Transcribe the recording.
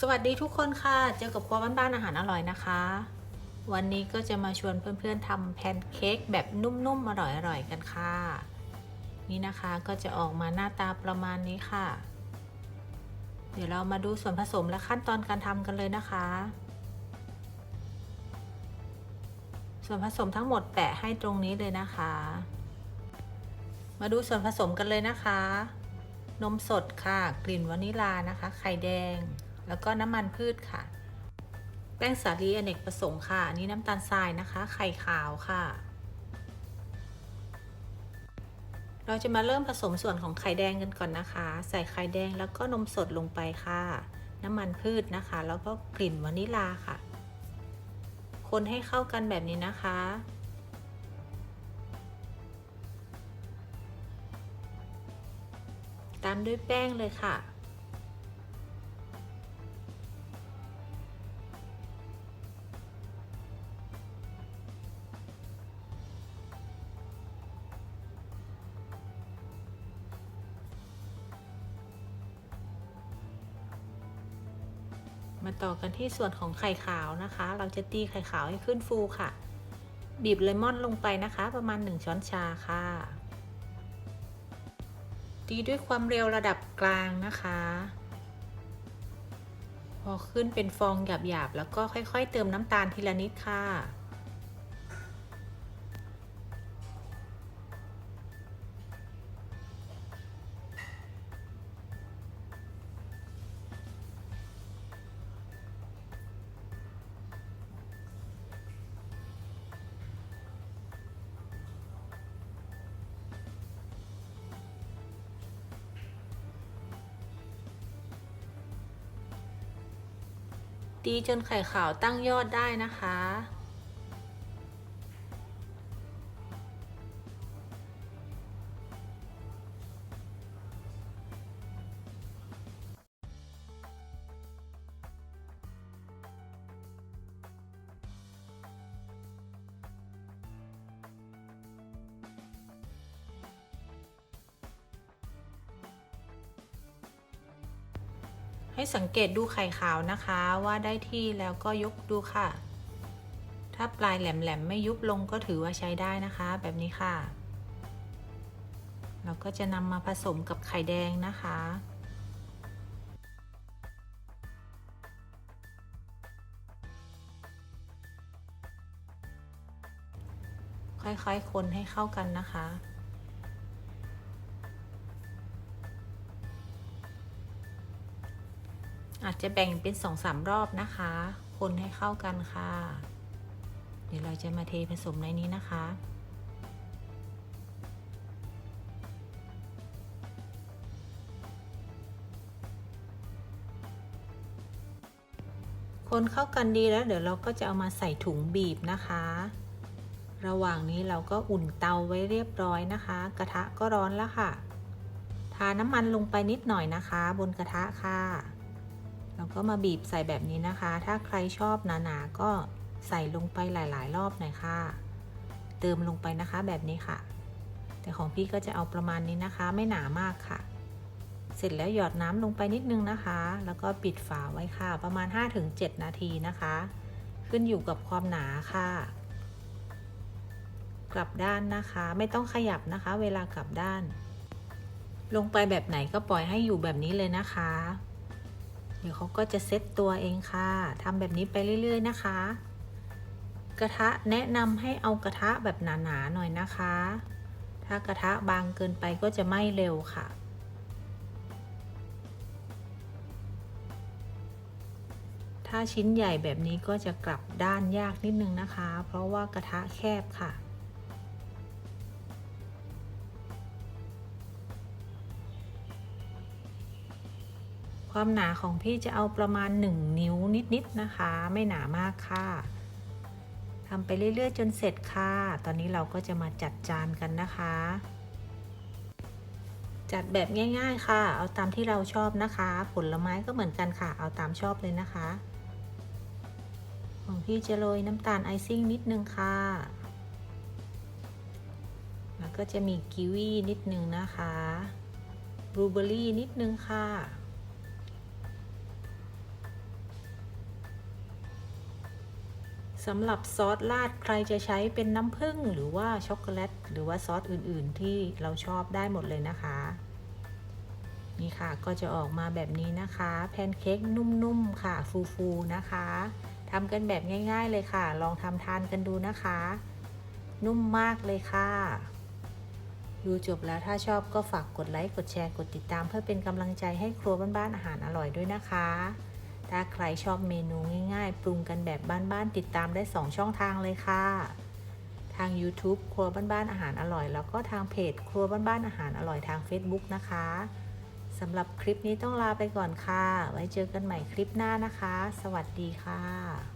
สวัสดีทุกคนค่ะ เจอกับครัวบ้านๆอาหารอร่อยนะคะ วันนี้ก็จะมาชวนเพื่อนๆทำแพนเค้กแบบนุ่มๆอร่อยๆกันค่ะ นี่นะคะก็จะออกมาหน้าตาประมาณนี้ค่ะ เดี๋ยวเรามาดูส่วนผสมและขั้นตอนการทำกันเลยนะคะ ส่วนผสมทั้งหมดแปะให้ตรงนี้เลยนะคะ มาดูส่วนผสมกันเลยนะคะนมสดค่ะ กลิ่นวานิลานะคะ ไข่แดง แล้วก็น้ำมันพืชค่ะ แป้งสาลีอเนกประสงค์ค่ะ อันนี้น้ำตาลทรายนะคะ ไข่ขาวค่ะ เราจะมาเริ่มผสมส่วนของไข่แดงกันก่อนนะคะ ใส่ไข่แดงแล้วก็นมสดลงไปค่ะ น้ำมันพืชนะคะ แล้วก็กลิ่นวานิลาค่ะ คนให้เข้ากันแบบนี้นะคะตามด้วยแป้งเลยค่ะ มาต่อกันที่ส่วนของไข่ขาวนะคะ เราจะตีไข่ขาวให้ขึ้นฟูค่ะ บีบเลมอนลงไปนะคะ ประมาณ 1 ช้อนชาค่ะ ตีด้วยความเร็วระดับกลางนะคะ พอขึ้นเป็นฟองหยาบๆ แล้วก็ค่อยๆ เติมน้ำตาลทีละนิดค่ะ ตีจนไข่ขาวตั้งยอดได้นะคะ ให้สังเกตดูไข่ขาวนะคะว่าได้ที่แล้วก็ยกดูค่ะ ถ้าปลายแหลมๆไม่ยุบลงก็ถือว่าใช้ได้นะคะ แบบนี้ค่ะ เราก็จะนำมาผสมกับไข่แดงนะคะค่อยๆ คนให้เข้ากันนะคะ อาจจะแบ่งเป็นสองสามรอบนะคะ คนให้เข้ากันค่ะ เดี๋ยวเราจะมาเทผสมในนี้นะคะคนเข้ากันดีแล้วเดี๋ยวเราก็จะเอามาใส่ถุงบีบนะคะ ระหว่างนี้เราก็อุ่นเตาไว้เรียบร้อยนะคะ กระทะก็ร้อนแล้วค่ะ ทาน้ำมันลงไปนิดหน่อยนะคะ บนกระทะค่ะ เราก็มาบีบใส่แบบนี้นะคะ ถ้าใครชอบหนาๆก็ใส่ลงไปหลาย ๆ รอบหน่อยค่ะ เติมลงไปนะคะแบบนี้ค่ะ แต่ของพี่ก็จะเอาประมาณนี้นะคะ ไม่หนามากค่ะ เสร็จแล้วหยอดน้ำลงไปนิดนึงนะคะ แล้วก็ปิดฝาไว้ค่ะ ประมาณ 5-7 นาทีนะคะ ขึ้นอยู่กับความหนาค่ะ กลับด้านนะคะ ไม่ต้องขยับนะคะ เวลากลับด้าน ลงไปแบบไหนก็ปล่อยให้อยู่แบบนี้เลยนะคะ ดี๋ยวเขาก็จะเซ็ตตัวเองค่ะทำแบบนี้ไปเรื่อย ๆ นะคะ กระทะแนะนำให้เอากระทะแบบหนาๆหน่อยนะคะ ถ้ากระทะบางเกินไปก็จะไหม้เร็วค่ะถ้าชิ้นใหญ่แบบนี้ก็จะกลับด้านยากนิดนึงนะคะ เพราะว่ากระทะแคบค่ะ ความหนาของพี่จะเอาประมาณ 1 นิ้วนิดๆนะคะ ไม่หนามากค่ะทำไปเรื่อยๆ จนเสร็จค่ะ ตอนนี้เราก็จะมาจัดจานกันนะคะ จัดแบบง่ายๆค่ะ เอาตามที่เราชอบนะคะ ผลไม้ก็เหมือนกันค่ะ เอาตามชอบเลยนะคะ ของพี่จะโรยน้ำตาลไอซิ่งนิดนึงค่ะ แล้วก็จะมีกีวีนิดนึงนะคะบลูเบอร์รี่นิดนึงค่ะ สำหรับซอสราดใครจะใช้เป็นน้ำผึ้งหรือว่าช็อกโกแลตหรือว่าซอสอื่นๆ ที่เราชอบได้หมดเลยนะคะ นี่ค่ะก็จะออกมาแบบนี้นะคะ แพนเค้กนุ่มๆค่ะฟูๆนะคะทำกันแบบง่ายๆเลยค่ะ ลองทำทานกันดูนะคะ นุ่มมากเลยค่ะ ดูจบแล้วถ้าชอบก็ฝากกดไลค์กดแชร์กดติดตาม เพื่อเป็นกำลังใจให้ครัวบ้านๆอาหารอร่อยด้วยนะคะ ถ้าใครชอบเมนูง่ายๆ ปรุงกันแบบบ้านๆติดตามได้ 2 ช่องทางเลยค่ะ ทาง YouTube ครัวบ้านๆอาหารอร่อย แล้วก็ทางเพจ ครัวบ้านๆอาหารอร่อยทาง Facebook นะคะสำหรับคลิปนี้ต้องลาไปก่อนค่ะ ไว้เจอกันใหม่คลิปหน้านะคะ สวัสดีค่ะ